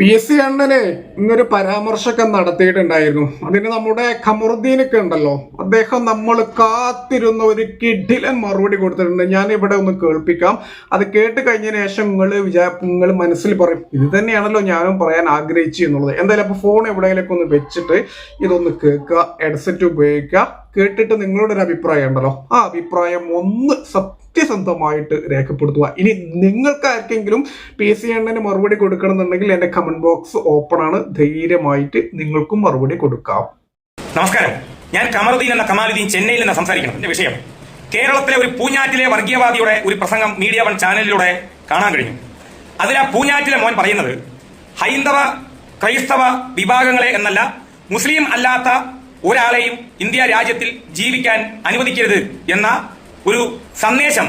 P S C അണ്ണന് ഇന്നൊരു പരാമർശമൊക്കെ നടത്തിയിട്ടുണ്ടായിരുന്നു. അതിന് നമ്മുടെ ഖമറുദ്ദീനൊക്കെ ഉണ്ടല്ലോ. അദ്ദേഹം നമ്മൾ കാത്തിരുന്ന ഒരു കിഡിലൻ മറുപടി കൊടുത്തിട്ടുണ്ട്. ഞാൻ ഇവിടെ ഒന്ന് കേൾപ്പിക്കാം. അത് കേട്ട് കഴിഞ്ഞതിന് ശേഷം നിങ്ങൾ വിചാ നിങ്ങൾ മനസ്സിൽ പറയും ഇത് തന്നെയാണല്ലോ ഞാനും പറയാൻ ആഗ്രഹിച്ചു എന്നുള്ളത്. എന്തായാലും അപ്പൊ ഫോൺ എവിടെയെങ്കിലൊക്കെ ഒന്ന് വെച്ചിട്ട് ഇതൊന്ന് കേൾക്കുക ഹെഡ്സെറ്റ് ഉപയോഗിക്കുക. കേട്ടിട്ട് നിങ്ങളുടെ ഒരു അഭിപ്രായം ഉണ്ടല്ലോ. ആ അഭിപ്രായം ഒന്ന് സത്യസന്ധമായിട്ട് രേഖപ്പെടുത്തുക. ഇനി നിങ്ങൾക്ക് ആർക്കെങ്കിലും പി സി എണ്ണന് മറുപടി കൊടുക്കണമെന്നുണ്ടെങ്കിൽ എന്റെ കമന്റ് ബോക്സ് ഓപ്പൺ ആണ്. ധൈര്യമായിട്ട് നിങ്ങൾക്കും മറുപടി കൊടുക്കാം. നമസ്കാരം. ഞാൻ കമറുദ്ദീൻ എന്ന കമാലുദ്ദീൻ ചെന്നൈയിൽ നിന്ന് സംസാരിക്കണം. എന്റെ വിഷയം. കേരളത്തിലെ ഒരു പൂഞ്ഞാറ്റിലെ വർഗീയവാദിയുടെ ഒരു പ്രസംഗം മീഡിയ വൺ ചാനലിലൂടെ കാണാൻ കഴിഞ്ഞു. അതിൽ ആ പൂഞ്ഞാറ്റിലെ മോൻ പറയുന്നത് ഹൈന്ദവ ക്രൈസ്തവ വിഭാഗങ്ങളെ എന്നല്ല മുസ്ലിം അല്ലാത്ത ഒരാളെയും ഇന്ത്യ രാജ്യത്തിൽ ജീവിക്കാൻ അനുവദിക്കരുത് എന്ന ഒരു സന്ദേശം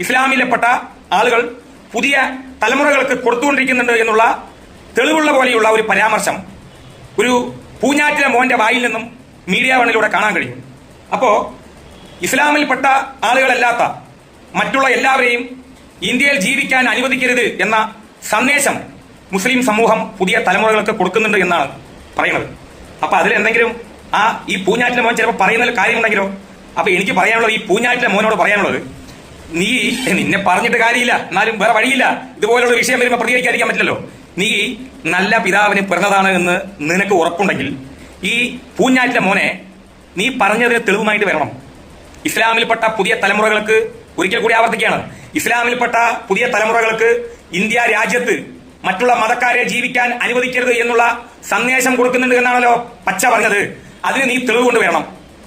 ഇസ്ലാമിലെപ്പെട്ട ആളുകൾ പുതിയ തലമുറകൾക്ക് കൊടുത്തുകൊണ്ടിരിക്കുന്നുണ്ട് എന്നുള്ള തെളിവുള്ള പോലെയുള്ള ഒരു പരാമർശം ഒരു പൂഞ്ഞാറ്റിലെ മോന്റെ വായിൽ നിന്നും മീഡിയ വണ്ണിലൂടെ കാണാൻ കഴിയും. അപ്പോ ഇസ്ലാമിൽപ്പെട്ട ആളുകളല്ലാത്ത മറ്റുള്ള എല്ലാവരെയും ഇന്ത്യയിൽ ജീവിക്കാൻ അനുവദിക്കരുത് എന്ന സന്ദേശം മുസ്ലിം സമൂഹം പുതിയ തലമുറകൾക്ക് കൊടുക്കുന്നുണ്ട് എന്നാണ് പറയുന്നത്. അപ്പൊ അതിലെന്തെങ്കിലും ആ ഈ പൂഞ്ഞാറ്റിലെ മോൻ ചിലപ്പോൾ പറയുന്നതിൽ കാര്യമുണ്ടെങ്കിലോ? അപ്പൊ എനിക്ക് പറയാനുള്ളത് ഈ പൂഞ്ഞാറ്റിലെ മോനോട് പറയാനുള്ളത് നീ നിന്നെ പറഞ്ഞിട്ട് കാര്യമില്ല എന്നാലും വേറെ വഴിയില്ല. ഇതുപോലുള്ള വിഷയം വരുമ്പോൾ പ്രതികരിക്കാതിരിക്കാൻ പറ്റില്ലല്ലോ. നീ നല്ല പിതാവിന് പിറന്നതാണ് എന്ന് നിനക്ക് ഉറപ്പുണ്ടെങ്കിൽ ഈ പൂഞ്ഞാറ്റിലെ മോനെ നീ പറഞ്ഞതിന് തെളിവുമായിട്ട് വരണം. ഇസ്ലാമിൽപ്പെട്ട പുതിയ തലമുറകൾക്ക് ഒരിക്കൽ കൂടി ആവർത്തിക്കുകയാണ്. ഇസ്ലാമിൽപ്പെട്ട പുതിയ തലമുറകൾക്ക് ഇന്ത്യ രാജ്യത്ത് മറ്റുള്ള മതക്കാരെ ജീവിക്കാൻ അനുവദിക്കരുത് എന്നുള്ള സന്ദേശം കൊടുക്കുന്നുണ്ട് എന്നാണല്ലോ പച്ച പറഞ്ഞത്. അതിന് നീ തെളിവ് കൊണ്ട്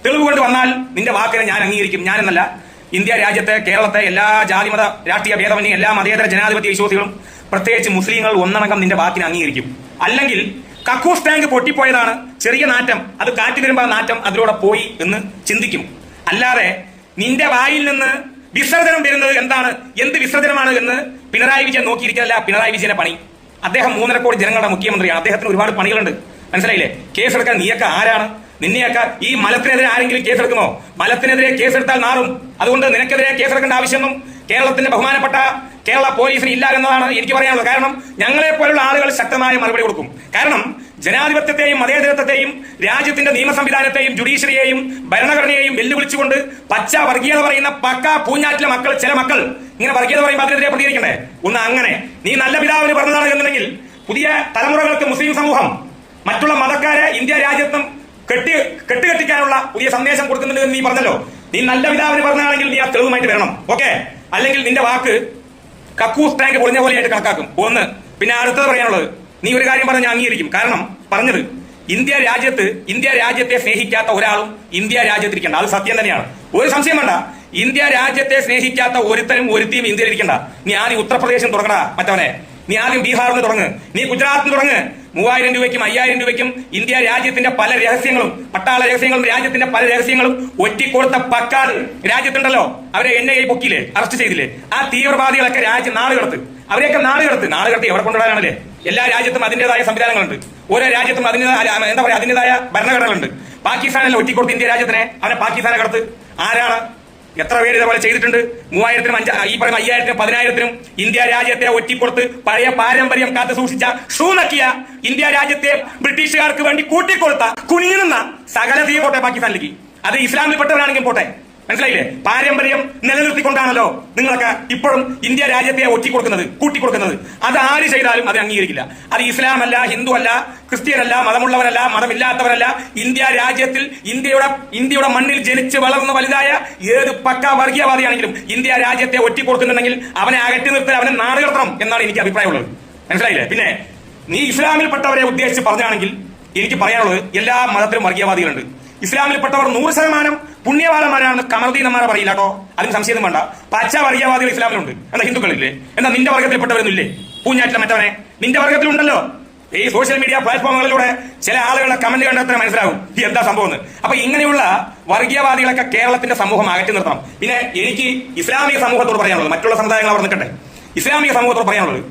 വരണം തെളിവ് കൊണ്ട് വന്നാൽ നിന്റെ വാക്കിനെ ഞാൻ അംഗീകരിക്കും. ഞാനെന്നല്ല ഇന്ത്യ രാജ്യത്തെ കേരളത്തെ എല്ലാ ജാതിമത രാഷ്ട്രീയ ഭേദമന്യേ എല്ലാ മതേതര ജനാധിപത്യ വിശ്വാസികളും പ്രത്യേകിച്ച് മുസ്ലിങ്ങൾ ഒന്നടങ്കം നിന്റെ വാക്കിനെ അംഗീകരിക്കും. അല്ലെങ്കിൽ കക്കൂസ് ടാങ്ക് പൊട്ടിപ്പോയതാണ് ചെറിയ നാറ്റം. അത് കാറ്റ് വരുമ്പോൾ നാറ്റം അതിലൂടെ പോയി എന്ന് ചിന്തിക്കും. അല്ലാതെ നിന്റെ വായിൽ നിന്ന് വിസർജനം വരുന്നത് എന്താണ്? എന്ത് വിസർജനമാണ് എന്ന് പിണറായി വിജയൻ നോക്കിയിരിക്കല്ല പിണറായി വിജയന്റെ പണി. അദ്ദേഹം മൂന്നര കോടി ജനങ്ങളുടെ മുഖ്യമന്ത്രിയാണ്. അദ്ദേഹത്തിന് ഒരുപാട് പണികളുണ്ട്. മനസ്സിലായില്ലേ? കേസെടുക്കാൻ നീയൊക്കെ ആരാണ്? നിന്നെയൊക്കെ ഈ മലത്തിനെതിരെ ആരെങ്കിലും കേസെടുക്കുമോ? മലത്തിനെതിരെ കേസെടുത്താൽ നാറും അതുകൊണ്ട് നിനക്കെതിരെ കേസെടുക്കേണ്ട ആവശ്യമൊന്നും കേരളത്തിന്റെ ബഹുമാനപ്പെട്ട കേരള പോലീസിന് ഇല്ല എന്നതാണ് എനിക്ക് പറയാനുള്ളത്. കാരണം ഞങ്ങളെ പോലുള്ള ആളുകൾ ശക്തമായ മറുപടി കൊടുക്കും. കാരണം ജനാധിപത്യത്തെയും മതേതരത്വത്തെയും രാജ്യത്തിന്റെ നിയമ സംവിധാനത്തെയും ജുഡീഷ്യറിയെയും ഭരണഘടനയെയും വെല്ലുവിളിച്ചുകൊണ്ട് പച്ച വർഗീയത പറയുന്ന പക്ക പൂഞ്ഞാറ്റിലെ മക്കൾ ചില മക്കൾ ഇങ്ങനെ വർഗീയത പറയുമ്പോൾ അതിനെതിരെ പ്രതികരിക്കണ്ടേ? ഒന്ന് അങ്ങനെ. നീ നല്ല പിതാവിന് പറഞ്ഞതാണ് എന്നുണ്ടെങ്കിൽ പുതിയ തലമുറകൾക്ക് മുസ്ലിം സമൂഹം മറ്റുള്ള മതക്കാരെ ഇന്ത്യ രാജ്യത്തും കെട്ടി കെട്ടുകെട്ടിക്കാനുള്ള പുതിയ സന്ദേശം കൊടുക്കുന്നുണ്ട് എന്ന് നീ പറഞ്ഞല്ലോ. നീ നല്ല പിതാവിന് പറഞ്ഞാണെങ്കിൽ നീ ആ തെളിവുമായിട്ട് വരണം. ഓക്കെ അല്ലെങ്കിൽ നിന്റെ വാക്ക് കക്കൂസ് ടാങ്ക് പൊളിഞ്ഞ പോലെയായിട്ട് കണക്കാക്കും. ഒന്ന്. പിന്നെ അടുത്തത് പറയാനുള്ളത്. നീ ഒരു കാര്യം പറഞ്ഞ് അംഗീകരിക്കും. കാരണം പറഞ്ഞത് ഇന്ത്യ രാജ്യത്ത് ഇന്ത്യ രാജ്യത്തെ സ്നേഹിക്കാത്ത ഒരാളും ഇന്ത്യ രാജ്യത്തിരിക്കണ്ട. അത് സത്യം തന്നെയാണ്. ഒരു സംശയം വേണ്ട. ഇന്ത്യ രാജ്യത്തെ സ്നേഹിക്കാത്ത ഒരുത്തനും ഒരുത്തിയും ഇന്ത്യയിൽ ഇരിക്കണ്ട നീ ആദ്യം ഉത്തർപ്രദേശിൽ തുടങ്ങണ മറ്റവനെ. നീ ആദ്യം ബീഹാറിൽ തുടങ്ങ്. നീ ഗുജറാത്തിൽ തുടങ്ങ്. മൂവായിരം രൂപയ്ക്കും അയ്യായിരം രൂപയ്ക്കും ഇന്ത്യ രാജ്യത്തിന്റെ പല രഹസ്യങ്ങളും പട്ടാള രഹസ്യങ്ങളും രാജ്യത്തിന്റെ പല രഹസ്യങ്ങളും ഒറ്റിക്കൊടുത്ത പക്കാട് രാജ്യത്തുണ്ടല്ലോ. അവരെ എൻ ഐ പൊക്കിയില്ലേ അറസ്റ്റ് ചെയ്തില്ലേ? ആ തീവ്രവാദികളൊക്കെ രാജ്യം നാട് കടത്ത് അവരെയൊക്കെ നാട് കടത്ത് നാട് കടത്തി എവിടെ കൊണ്ടുവരാനാണല്ലേ? എല്ലാ രാജ്യത്തും അതിന്റേതായ സംവിധാനങ്ങളുണ്ട്. ഓരോ രാജ്യത്തും അതിന്റേതായ എന്താ പറയാ അതിന്റേതായ ഭരണഘടനകളുണ്ട്. പാകിസ്ഥാനിൽ ഒറ്റിക്കൊടുത്ത് ഇന്ത്യ രാജ്യത്തിനെ? അവരെ പാകിസ്ഥാനെ കടത്ത്. ആരാണ്? എത്ര പേര് ഇതേപോലെ ചെയ്തിട്ടുണ്ട്? മൂവായിരത്തിനും അഞ്ച ഈ പറയുന്ന അയ്യായിരത്തിനും പതിനായിരത്തിനും ഇന്ത്യ രാജ്യത്തെ ഒറ്റിപ്പുറത്ത് പഴയ പാരമ്പര്യം കാത്തു സൂക്ഷിച്ച ഷൂ നക്കിയ ഇന്ത്യ രാജ്യത്തെ ബ്രിട്ടീഷുകാർക്ക് വേണ്ടി കൂട്ടിക്കൊടുത്ത കുഞ്ഞിനുന്ന സകല തീ പോട്ടെ പാകിസ്ഥാനിലേക്ക്. അത് ഇസ്ലാമിൽപ്പെട്ടവരാണെങ്കിൽ പോട്ടെ. മനസ്സിലായില്ലേ? പാരമ്പര്യം നിലനിർത്തിക്കൊണ്ടാണല്ലോ നിങ്ങളൊക്കെ ഇപ്പോഴും ഇന്ത്യ രാജ്യത്തെ ഒറ്റിക്കൊടുക്കുന്നത് കൂട്ടിക്കൊടുക്കുന്നത്. അത് ആര് ചെയ്താലും അത് അംഗീകരിക്കില്ല. അത് ഇസ്ലാം അല്ല ഹിന്ദു അല്ല ക്രിസ്ത്യനല്ല മതമുള്ളവരല്ല മതമില്ലാത്തവരല്ല. ഇന്ത്യ രാജ്യത്തിൽ ഇന്ത്യയുടെ ഇന്ത്യയുടെ മണ്ണിൽ ജനിച്ച് വളർന്ന് വലുതായ ഏത് പക്ക വർഗീയവാദിയാണെങ്കിലും ഇന്ത്യ രാജ്യത്തെ ഒറ്റിക്കൊടുക്കുന്നുണ്ടെങ്കിൽ അവനെ അകറ്റി നിർത്തി അവനെ നാട് കടത്തണം എന്നാണ് എനിക്ക് അഭിപ്രായമുള്ളത്. മനസ്സിലായില്ലേ? പിന്നെ നീ ഇസ്ലാമിൽപ്പെട്ടവരെ ഉദ്ദേശിച്ച് പറഞ്ഞാണെങ്കിൽ എനിക്ക് പറയാനുള്ളത് എല്ലാ മതത്തിലും വർഗീയവാദികളുണ്ട്. ഇസ്ലാമിൽപ്പെട്ടവർ നൂറ് ശതമാനം പുണ്യവാളന്മാരാണെന്ന് കമർദീനന്മാരെ പറയില്ല കേട്ടോ. അതിന് സംശയം വേണ്ട. പച്ച വർഗീയവാദികൾ ഇസ്ലാമിലുണ്ട്. എന്താ ഹിന്ദുക്കളില്ലേ? എന്താ നിന്റെ വർഗത്തിൽപ്പെട്ടവരൊന്നുമില്ലേ? പൂഞ്ഞാറ്റിലെ മറ്റവനെ. നിന്റെ വർഗത്തിലുണ്ടല്ലോ. ഈ സോഷ്യൽ മീഡിയ പ്ലാറ്റ്ഫോമുകളിലൂടെ ചില ആളുകളുടെ കമന്റ് കണ്ടെത്താൻ മനസ്സിലാകും ഈ എന്താ സംഭവം എന്ന്. അപ്പൊ ഇങ്ങനെയുള്ള വർഗീയവാദികളൊക്കെ കേരളത്തിന്റെ സമൂഹം അകറ്റി നിർത്തണം. പിന്നെ എനിക്ക് ഇസ്ലാമിക സമൂഹത്തോട് പറയാനുള്ളത്. മറ്റുള്ള സമുദായങ്ങൾ അവർ നിൽക്കട്ടെ. ഇസ്ലാമിക സമൂഹത്തോട് പറയാനുള്ളത്.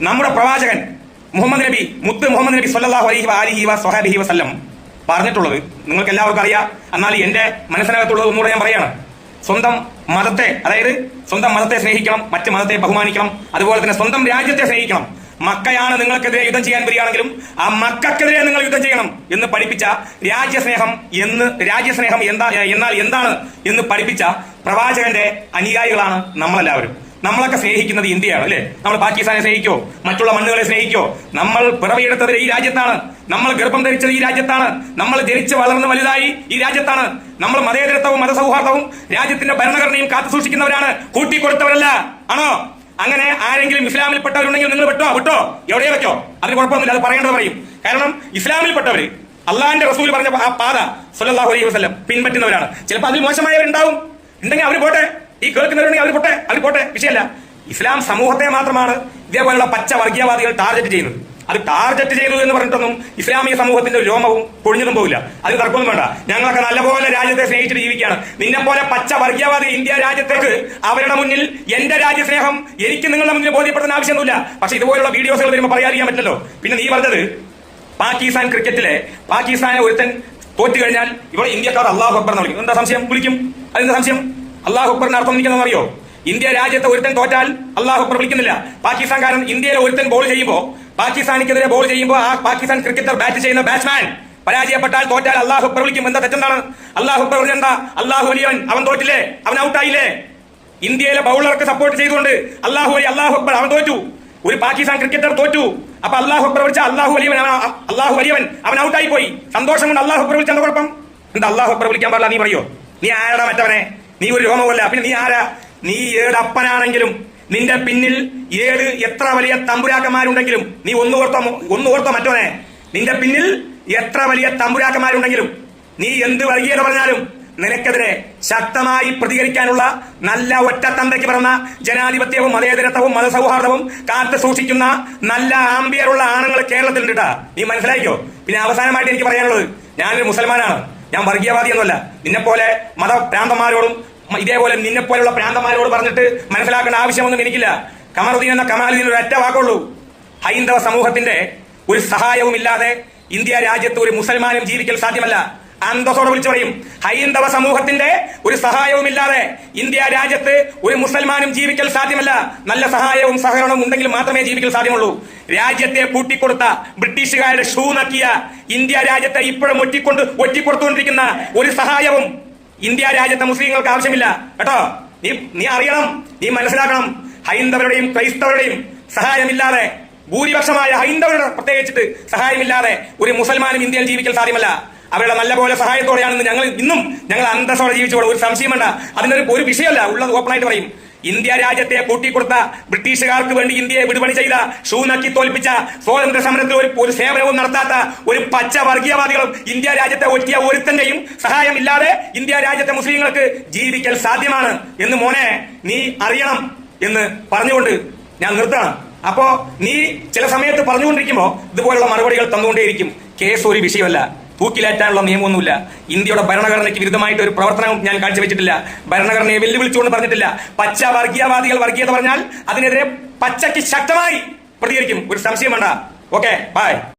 നമ്മുടെ പ്രവാചകൻ മുഹമ്മദ് നബി മുത്ത് മുഹമ്മദ് നബി സല്ലാഹു അലഹി അലിഹി വ സ്വഹാബിഹി വസല്ലം പറഞ്ഞിട്ടുള്ളത്. നിങ്ങൾക്ക് എല്ലാവർക്കും അറിയാം. എന്നാൽ എന്റെ മനസ്സിനകത്തുള്ളത് ഒന്നുകൂടെ ഞാൻ പറയാണ്. സ്വന്തം മതത്തെ അതായത് സ്വന്തം മതത്തെ സ്നേഹിക്കണം മറ്റു മതത്തെ ബഹുമാനിക്കണം അതുപോലെ തന്നെ സ്വന്തം രാജ്യത്തെ സ്നേഹിക്കണം. മക്കയാണ് നിങ്ങൾക്കെതിരെ യുദ്ധം ചെയ്യാൻ വരികയാണെങ്കിലും ആ മക്കൾക്കെതിരെ നിങ്ങൾ യുദ്ധം ചെയ്യണം എന്ന് പഠിപ്പിച്ച രാജ്യസ്നേഹം എന്ന് രാജ്യസ്നേഹം എന്താ എന്നാൽ എന്താണ് എന്ന് പഠിപ്പിച്ച പ്രവാചകന്റെ അനുയായികളാണ് നമ്മളെല്ലാവരും. നമ്മളൊക്കെ സ്നേഹിക്കുന്നത് ഇന്ത്യയാണ് അല്ലെ? നമ്മൾ പാകിസ്ഥാനെ സ്നേഹിക്കോ മറ്റുള്ള മണ്ണുകളെ സ്നേഹിക്കോ നമ്മൾ പിറവിയെടുത്തത് ഈ രാജ്യത്താണ്. നമ്മൾ ഗർഭം ധരിച്ചത് ഈ രാജ്യത്താണ്. നമ്മൾ ജനിച്ച് വളർന്ന് വലുതായി ഈ രാജ്യത്താണ്. നമ്മൾ മതേതരത്വവും മതസൗഹാർദ്ദവും രാജ്യത്തിന്റെ ഭരണഘടനയും കാത്തു സൂക്ഷിക്കുന്നവരാണ്. കൂട്ടിക്കൊടുത്തവരല്ല. ആണോ? അങ്ങനെ ആരെങ്കിലും ഇസ്ലാമിൽപ്പെട്ടവരുണ്ടെങ്കിൽ നിങ്ങൾ വിട്ടോ? വിട്ടോ? എവിടെ വെച്ചോ? അതിന് കുഴപ്പമൊന്നുമില്ല അത് പറയേണ്ടത് പറയും. കാരണം ഇസ്ലാമിൽപ്പെട്ടവര് അള്ളാഹിന്റെ റസൂൽ പറഞ്ഞ ആ പാത സല്ലല്ലാഹു അലൈഹി വസ്ലം പിൻപറ്റുന്നവരാണ്. ചിലപ്പോൾ അതിൽ മോശമായവരുണ്ടാവും. ഉണ്ടെങ്കിൽ അവർ പോട്ടെ. ഈ കേൾക്കുന്നവരുണ്ടെങ്കിൽ അവർ പോട്ടെ അവർ പോട്ടെ വിഷയമല്ല. ഇസ്ലാം സമൂഹത്തെ മാത്രമാണ് ഇതേപോലെയുള്ള പച്ച വർഗീയവാദികൾ ടാർഗറ്റ് ചെയ്യുന്നത്. അത് ടാർഗറ്റ് ചെയ്തു എന്ന് പറഞ്ഞിട്ടൊന്നും ഇസ്ലാമിക സമൂഹത്തിന്റെ രോമവും പൊഴിഞ്ഞതും പോകില്ല അത് തർക്കമൊന്നും വേണ്ട. ഞങ്ങളൊക്കെ നല്ലപോലെ രാജ്യത്തെ സ്നേഹിച്ചിട്ട് ജീവിക്കുകയാണ്. നിന്നെ പോലെ പച്ച വർഗീയവാദി ഇന്ത്യ രാജ്യത്തേക്ക് അവരുടെ മുന്നിൽ എന്റെ രാജ്യസ്നേഹം എനിക്ക് നിങ്ങളുടെ മുന്നിൽ ബോധ്യപ്പെടുന്ന ആവശ്യമൊന്നുമില്ല. പക്ഷെ ഇതുപോലുള്ള വീഡിയോസുകൾ വരുമ്പോൾ പറയാതിരിക്കാൻ പറ്റില്ലല്ലോ. പിന്നെ നീ പറഞ്ഞത് പാകിസ്ഥാൻ ക്രിക്കറ്റിലെ പാകിസ്ഥാനെ ഒരുത്തൻ തോറ്റു കഴിഞ്ഞാൽ ഇവിടെ ഇന്ത്യക്കാർ അള്ളാഹു അക്ബർ എന്ന് വിളിക്കും. എന്താ സംശയം? വിളിക്കും. അതെന്താ സംശയം? അള്ളാഹു അർത്ഥം എനിക്കെന്ന് അറിയോ ഇന്ത്യ രാജ്യത്തെ ഒരുത്തൻ തോറ്റാൽ അള്ളാഹു വിളിക്കുന്നില്ല. പാകിസ്ഥാൻകാരൻ ഇന്ത്യയിലെ ഒരുത്തൻ ബോൾ ചെയ്യുമ്പോൾ പാകിസ്ഥാനിക്കെതിരെ ബോൾ ചെയ്യുമ്പോൾ ആ പാകിസ്ഥാൻ ക്രിക്കറ്റർ ബാറ്റ് ചെയ്യുന്ന ബാറ്റ്സ്മാൻ പരാജയപ്പെട്ടാൽ തോറ്റാൽ അള്ളാഹു അക്ബർ വിളിക്കും. എന്താ തെറ്റെന്താണ്? അള്ളാഹു അക്ബർ എന്താ? അള്ളാഹു വലിയവൻ അവൻ തോറ്റില്ലേ? അവൻ ഔട്ടായില്ലേ ഇന്ത്യയിലെ ബൗളർക്ക് സപ്പോർട്ട് ചെയ്തുകൊണ്ട് അള്ളാഹു അലി അള്ളാഹു അക്ബർ അവൻ തോറ്റു. ഒരു പാകിസ്ഥാൻ ക്രിക്കറ്റർ തോറ്റു. അപ്പൊ അള്ളാഹു അക്ബർ അള്ളാഹു വലിയവൻ അള്ളാഹു വലിയവൻ അവൻ ഔട്ടായി പോയി. സന്തോഷം കൊണ്ട് അള്ളാഹു അക്ബർ എന്താ കുഴപ്പം? എന്താ അള്ളാഹു അക്ബർ വിളിക്കാൻ പാടില്ല നീ പറയോ? നീ ആരാടാ മറ്റവനെ? നീ ഒരു രോമമല്ല. പിന്നെ നീ ആരാ? നീ ഏട് അപ്പനാണെങ്കിലും നിന്റെ പിന്നിൽ ഏട് എത്ര വലിയ തമ്പുരാക്കന്മാരുണ്ടെങ്കിലും നീ ഒന്ന് ഓർത്തോ ഒന്ന് ഓർത്തോ മറ്റവനെ. നിന്റെ പിന്നിൽ എത്ര വലിയ തമ്പുരാക്കന്മാരുണ്ടെങ്കിലും നീ എന്ത് വർഗീയത പറഞ്ഞാലും നിനക്കെതിരെ ശക്തമായി പ്രതികരിക്കാനുള്ള നല്ല ഒറ്റ ഒറ്റത്തന്തയ്ക്ക് പറഞ്ഞ ജനാധിപത്യവും മതേതരത്വവും മതസൗഹാർദ്ദവും കാത്തു സൂക്ഷിക്കുന്ന നല്ല ആംബിയറുള്ള ആണുങ്ങൾ കേരളത്തിൽ ഉണ്ട് നീ മനസ്സിലാക്കിയോ പിന്നെ അവസാനമായിട്ട് എനിക്ക് പറയാനുള്ളത് ഞാനൊരു മുസൽമാനാണ്. ഞാൻ വർഗീയവാദിയൊന്നുമല്ല. നിന്നെപ്പോലെ മതഭ്രാന്തന്മാരോടും ഇതേപോലെ നിന്നെ പ്രാന്തമാരോട് പറഞ്ഞിട്ട് മനസ്സിലാക്കേണ്ട ആവശ്യമൊന്നും എനിക്കില്ല. കമറുദ്ദീൻ എന്ന കമാലുദ്ദീൻ ഒരു ഒറ്റ വാക്കുള്ളൂ. ഹൈന്ദവ സമൂഹത്തിന്റെ ഒരു സഹായവും ഇല്ലാതെ ഇന്ത്യ രാജ്യത്ത് ഒരു മുസൽമാനും ജീവിക്കൽ സാധ്യമല്ല. അന്തസ്സോടെ വിളിച്ചു പറയും ഹൈന്ദവ സമൂഹത്തിന്റെ ഒരു സഹായവും ഇല്ലാതെ ഇന്ത്യ രാജ്യത്ത് ഒരു മുസൽമാനും ജീവിക്കൽ സാധ്യമല്ല. നല്ല സഹായവും സഹകരണവും ഉണ്ടെങ്കിൽ മാത്രമേ ജീവിക്കൽ സാധ്യമുള്ളൂ. രാജ്യത്തെ പൂട്ടിക്കൊടുത്ത ബ്രിട്ടീഷുകാരുടെ ഷൂ നക്കിയ ഇന്ത്യ രാജ്യത്തെ ഇപ്പോഴും ഒറ്റിക്കൊണ്ട് ഒറ്റിക്കൊടുത്തുകൊണ്ടിരിക്കുന്ന ഒരു സഹായവും ഇന്ത്യ രാജ്യത്തെ മുസ്ലിങ്ങൾക്ക് ആവശ്യമില്ല. കേട്ടോ? നീ നീ അറിയണം നീ മനസ്സിലാക്കണം. ഹൈന്ദവരുടെയും ക്രൈസ്തവരുടെയും സഹായമില്ലാതെ ഭൂരിപക്ഷമായ ഹൈന്ദവരുടെ പ്രത്യേകിച്ചിട്ട് സഹായമില്ലാതെ ഒരു മുസൽമാനും ഇന്ത്യയിൽ ജീവിക്കാൻ സാധ്യമല്ല. അവരുടെ സഹായത്തോടെയാണ് ഇന്ന് ഞങ്ങൾ ഇന്നും ഞങ്ങൾ അന്തസ്സോടെ ജീവിച്ചോളൂ ഒരു സംശയം വേണ്ട. അതിനൊരു ഒരു വിഷയമല്ല ഉള്ളത് ഓപ്പണായിട്ട് പറയും. ഇന്ത്യ രാജ്യത്തെ കൂട്ടിക്കൊടുത്ത ബ്രിട്ടീഷുകാർക്ക് വേണ്ടി ഇന്ത്യയെ വിടുപണി ചെയ്ത ഷൂനക്കി തോൽപ്പിച്ച സ്വാതന്ത്ര്യ സമരത്തിൽ ഒരു ഒരു സേവനവും നടത്താത്ത ഒരു പച്ച വർഗീയവാദികളും ഇന്ത്യ രാജ്യത്തെ ഒറ്റിയ ഒരുത്തന്റെയും സഹായം ഇല്ലാതെ ഇന്ത്യ രാജ്യത്തെ മുസ്ലിങ്ങൾക്ക് ജീവിക്കൽ സാധ്യമാണ് എന്ന് മോനെ നീ അറിയണം എന്ന് പറഞ്ഞുകൊണ്ട് ഞാൻ നിർത്തണം. അപ്പോ നീ ചില സമയത്ത് പറഞ്ഞുകൊണ്ടിരിക്കുമ്പോ ഇതുപോലുള്ള മറുപടികൾ തന്നുകൊണ്ടേയിരിക്കും. കേസ് ഒരു വിഷയമല്ല. തൂക്കിലേറ്റാനുള്ള നിയമമൊന്നുമില്ല. ഇന്ത്യയുടെ ഭരണഘടനയ്ക്ക് വിരുദ്ധമായിട്ട് ഒരു പ്രവർത്തനവും ഞാൻ കാഴ്ചവെച്ചിട്ടില്ല. ഭരണഘടനയെ വെല്ലുവിളിച്ചുകൊണ്ട് പറഞ്ഞിട്ടില്ല. പച്ച വർഗീയവാദികൾ വർഗീയത പറഞ്ഞാൽ അതിനെതിരെ പച്ചയ്ക്ക് ശക്തമായി പ്രതികരിക്കും. ഒരു സംശയം വേണ്ട. Okay bye